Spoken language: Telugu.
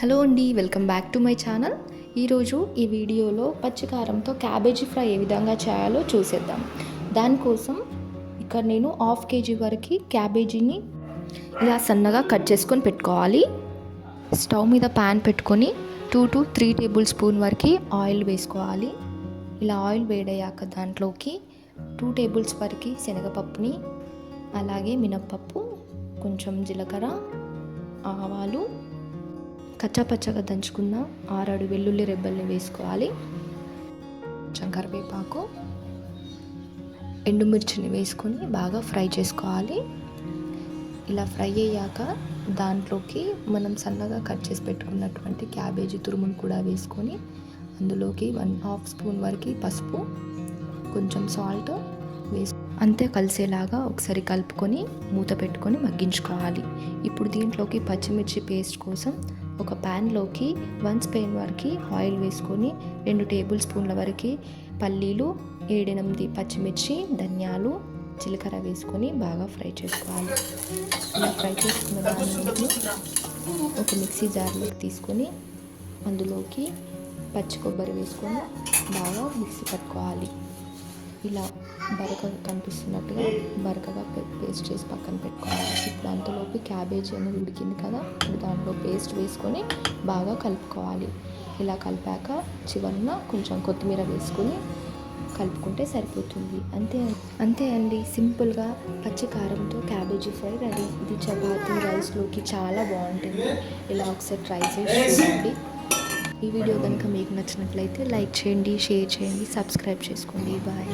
హలో అండి welcome back to my channel. ఈరోజు ఈ వీడియోలో పచ్చికారంతో క్యాబేజీ ఫ్రై ఏ విధంగా చేయాలో చూసేద్దాం. దానికోసం ఇక్కడ నేను హాఫ్ కేజీ వరకు క్యాబేజీని ఇలా సన్నగా కట్ చేసుకొని పెట్టుకోవాలి. స్టవ్ మీద ప్యాన్ పెట్టుకొని two to three tablespoon వరకు ఆయిల్ వేసుకోవాలి. ఇలా ఆయిల్ వేడయ్యాక దాంట్లోకి టూ టేబుల్స్ వరకు శనగపప్పుని అలాగే మినప్పప్పు కొంచెం జీలకర్ర ఆవాలు కచ్చాపచ్చగా దంచుకున్న ఆరాడు వెల్లుల్లి రెబ్బల్ని వేసుకోవాలి. కొంచెం కరివేపాకు ఎండుమిర్చిని వేసుకొని బాగా ఫ్రై చేసుకోవాలి. ఇలా ఫ్రై అయ్యాక దాంట్లోకి మనం సన్నగా కట్ చేసి పెట్టుకున్నటువంటి క్యాబేజీ తురుమును కూడా వేసుకొని అందులోకి వన్ హాఫ్ స్పూన్ వరకు పసుపు కొంచెం సాల్ట్ వేసు అంతే కలిసేలాగా ఒకసారి కలుపుకొని మూత పెట్టుకొని మగ్గించుకోవాలి. ఇప్పుడు దీంట్లోకి పచ్చిమిర్చి పేస్ట్ కోసం ఒక ప్యాన్లోకి వన్ స్పెయిన్ వరకు ఆయిల్ వేసుకొని రెండు టేబుల్ స్పూన్ల వరకు పల్లీలు ఏడెనిమిది పచ్చిమిర్చి ధనియాలు జీలకర్ర వేసుకొని బాగా ఫ్రై చేసుకోవాలి. ఇలా ఫ్రై చేసుకున్న దాన్ని ఒక మిక్సీ జార్లోకి తీసుకొని అందులోకి పచ్చి కొబ్బరి వేసుకొని బాగా మిక్సీ పట్టుకోవాలి. ఇలా బరకగా కనిపిస్తున్నట్టుగా బరకగా పేస్ట్ చేసి పక్కన పెట్టుకోవాలి ఇప్పుడు అంతలోపు క్యాబేజీ అనేది ఉడికింది కదా ఇప్పుడు దాంట్లో పేస్ట్ వేసుకొని బాగా కలుపుకోవాలి. ఇలా కలిపాక చివరిన కొంచెం కొత్తిమీర వేసుకొని కలుపుకుంటే సరిపోతుంది. అంతే అంతే అండి. సింపుల్గా పచ్చి కారంతో క్యాబేజీ ఫ్రై రెడీ. ఇది చపాతీ రైస్లోకి చాలా బాగుంటుంది. ఇలా ఒకసారి ట్రై చేసి చూడండి. ఈ వీడియో కనుక మీకు నచ్చినట్లయితే లైక్ చేయండి షేర్ చేయండి సబ్స్క్రైబ్ చేసుకోండి. బాయ్.